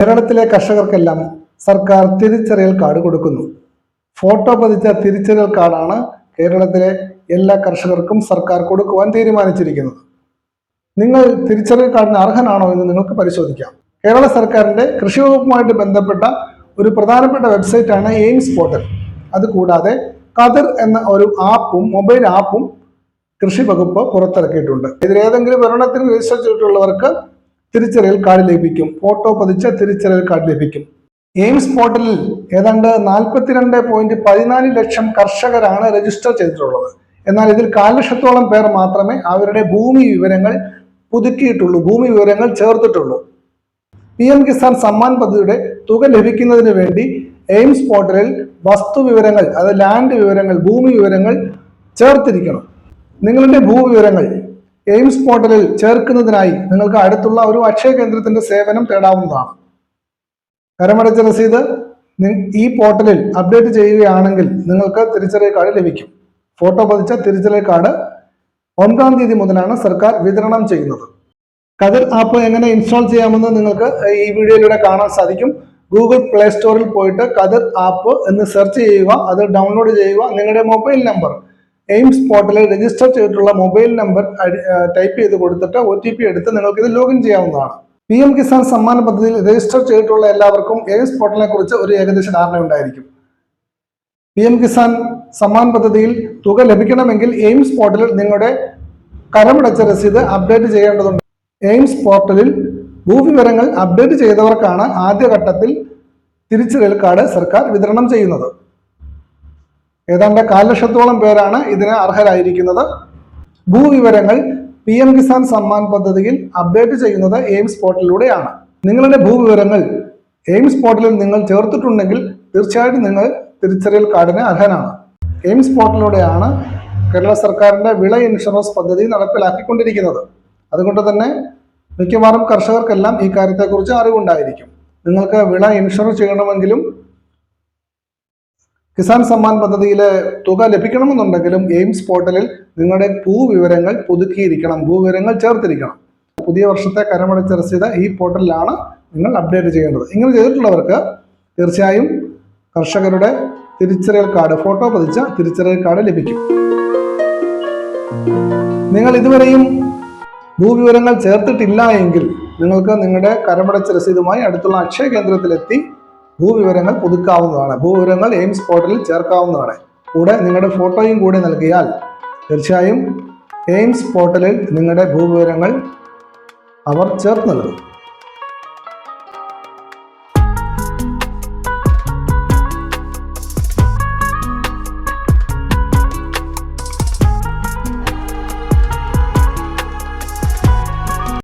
കേരളത്തിലെ കർഷകർക്കെല്ലാം സർക്കാർ തിരിച്ചറിയൽ കാർഡ് കൊടുക്കുന്നു. ഫോട്ടോ പതിച്ച തിരിച്ചറിയൽ കാർഡാണ് കേരളത്തിലെ എല്ലാ കർഷകർക്കും സർക്കാർ കൊടുക്കുവാൻ തീരുമാനിച്ചിരിക്കുന്നത്. നിങ്ങൾ തിരിച്ചറിയൽ കാർഡിന് അർഹനാണോ എന്ന് നിങ്ങൾക്ക് പരിശോധിക്കാം. കേരള സർക്കാരിന്റെ കൃഷി വകുപ്പുമായിട്ട് ബന്ധപ്പെട്ട ഒരു പ്രധാനപ്പെട്ട വെബ്സൈറ്റാണ് എയിംസ് പോർട്ടൽ. അതുകൂടാതെ കതിർ എന്ന ഒരു ആപ്പും മൊബൈൽ ആപ്പും കൃഷി വകുപ്പ് പുറത്തിറക്കിയിട്ടുണ്ട്. ഇതിലേതെങ്കിലും ഒരെണ്ണത്തിന് രജിസ്റ്റർ ചെയ്തിട്ടുള്ളവർക്ക് തിരിച്ചറിയൽ കാർഡ് ലഭിക്കും. ഫോട്ടോ പതിച്ച തിരിച്ചറിയൽ കാർഡ് ലഭിക്കും. എയിംസ് പോർട്ടലിൽ ഏതാണ്ട് നാൽപ്പത്തിരണ്ട് പോയിന്റ് പതിനാല് ലക്ഷം കർഷകരാണ് രജിസ്റ്റർ ചെയ്തിട്ടുള്ളത്. എന്നാൽ ഇതിൽ കാൽ ലക്ഷത്തോളം പേർ മാത്രമേ അവരുടെ ഭൂമി വിവരങ്ങൾ പുതുക്കിയിട്ടുള്ളൂ ഭൂമി വിവരങ്ങൾ ചേർത്തിട്ടുള്ളൂ. പി എം കിസാൻ സമ്മാൻ പദ്ധതിയുടെ തുക ലഭിക്കുന്നതിന് വേണ്ടി എയിംസ് പോർട്ടലിൽ വസ്തു വിവരങ്ങൾ അതായത് ലാൻഡ് വിവരങ്ങൾ ഭൂമി വിവരങ്ങൾ ചേർത്തിരിക്കണം. നിങ്ങളുടെ ഭൂവിവരങ്ങൾ എയിംസ് പോർട്ടലിൽ ചേർക്കുന്നതിനായി നിങ്ങൾക്ക് അടുത്തുള്ള ഒരു അക്ഷയ കേന്ദ്രത്തിന്റെ സേവനം തേടാവുന്നതാണ്. കരമടച്ച രസീത് ഈ പോർട്ടലിൽ അപ്ഡേറ്റ് ചെയ്യുകയാണെങ്കിൽ നിങ്ങൾക്ക് തിരിച്ചറിയൽ കാർഡ് ലഭിക്കും. ഫോട്ടോ പതിച്ച തിരിച്ചറിയൽ കാർഡ് ഒൻപതാം തീയതി മുതലാണ് സർക്കാർ വിതരണം ചെയ്യുന്നത്. കതിർ ആപ്പ് എങ്ങനെ ഇൻസ്റ്റാൾ ചെയ്യാമെന്ന് നിങ്ങൾക്ക് ഈ വീഡിയോയിലൂടെ കാണാൻ സാധിക്കും. ഗൂഗിൾ പ്ലേ സ്റ്റോറിൽ പോയിട്ട് കതിർ ആപ്പ് എന്ന് സെർച്ച് ചെയ്യുക അത് ഡൗൺലോഡ് ചെയ്യുക നിങ്ങളുടെ മൊബൈൽ നമ്പർ എയിംസ് പോർട്ടലിൽ രജിസ്റ്റർ ചെയ്തിട്ടുള്ള മൊബൈൽ നമ്പർ ടൈപ്പ് ചെയ്ത് കൊടുത്തിട്ട് ഒ ടി പി എടുത്ത് നിങ്ങൾക്ക് ഇത് ലോഗിൻ ചെയ്യാവുന്നതാണ്. പി എം കിസാൻ സമ്മാന പദ്ധതിയിൽ രജിസ്റ്റർ ചെയ്തിട്ടുള്ള എല്ലാവർക്കും എയിംസ് പോർട്ടലിനെ കുറിച്ച് ഒരു ഏകദേശ ധാരണ ഉണ്ടായിരിക്കും. പി എം കിസാൻ സമ്മാൻ പദ്ധതിയിൽ തുക ലഭിക്കണമെങ്കിൽ എയിംസ് പോർട്ടലിൽ നിങ്ങളുടെ കരമടച്ച രസീത് അപ്ഡേറ്റ് ചെയ്യേണ്ടതുണ്ട്. എയിംസ് പോർട്ടലിൽ ഭൂവിവരങ്ങൾ അപ്ഡേറ്റ് ചെയ്തവർക്കാണ് ആദ്യഘട്ടത്തിൽ തിരിച്ചറിയൽ കാർഡ് സർക്കാർ വിതരണം ചെയ്യുന്നത്. ഏതാണ്ട് കാൽ ലക്ഷത്തോളം പേരാണ് ഇതിന് അർഹരായിരിക്കുന്നത്. ഭൂവിവരങ്ങൾ പി എം കിസാൻ സമ്മാൻ പദ്ധതിയിൽ അപ്ഡേറ്റ് ചെയ്യുന്നത് എയിംസ് പോർട്ടലിലൂടെയാണ്. നിങ്ങളുടെ ഭൂവിവരങ്ങൾ എയിംസ് പോർട്ടലിൽ നിങ്ങൾ ചേർത്തിട്ടുണ്ടെങ്കിൽ തീർച്ചയായിട്ടും നിങ്ങൾ തിരിച്ചറിയൽ കാർഡിന് അർഹനാണ്. എയിംസ് പോർട്ടലിലൂടെയാണ് കേരള സർക്കാരിന്റെ വിള ഇൻഷുറൻസ് പദ്ധതി നടപ്പിലാക്കിക്കൊണ്ടിരിക്കുന്നത്. അതുകൊണ്ട് തന്നെ മിക്കവാറും കർഷകർക്കെല്ലാം ഈ കാര്യത്തെക്കുറിച്ച് അറിവുണ്ടായിരിക്കും. നിങ്ങൾക്ക് വിള ഇൻഷുർ ചെയ്യണമെങ്കിലും കിസാൻ സമ്മാൻ പദ്ധതിയിലെ തുക ലഭിക്കണമെന്നുണ്ടെങ്കിലും എയിംസ് പോർട്ടലിൽ നിങ്ങളുടെ ഭൂവിവരങ്ങൾ പുതുക്കിയിരിക്കണം ഭൂവിവരങ്ങൾ ചേർത്തിരിക്കണം. പുതിയ വർഷത്തെ കരമടച്ച രസീത് ഈ പോർട്ടലിലാണ് നിങ്ങൾ അപ്ഡേറ്റ് ചെയ്യേണ്ടത്. ഇങ്ങനെ ചെയ്തിട്ടുള്ളവർക്ക് തീർച്ചയായും കർഷകരുടെ തിരിച്ചറിയൽ കാർഡ് ഫോട്ടോ പതിച്ച തിരിച്ചറിയൽ കാർഡ് ലഭിക്കും. നിങ്ങൾ ഇതുവരെയും ഭൂവിവരങ്ങൾ ചേർത്തിട്ടില്ല എങ്കിൽ നിങ്ങൾക്ക് നിങ്ങളുടെ കരമടച്ച രസീതുമായി അടുത്തുള്ള അക്ഷയ കേന്ദ്രത്തിലെത്തി ഭൂവിവരങ്ങൾ പുതുക്കാവുന്നതാണ്. ഭൂവിവരങ്ങൾ എയിംസ് പോർട്ടലിൽ ചേർക്കാവുന്നതാണ്. കൂടെ നിങ്ങളുടെ ഫോട്ടോയും കൂടെ നൽകിയാൽ തീർച്ചയായും എയിംസ് പോർട്ടലിൽ നിങ്ങളുടെ ഭൂവിവരങ്ങൾ അവർ ചേർത്ത് നൽകും.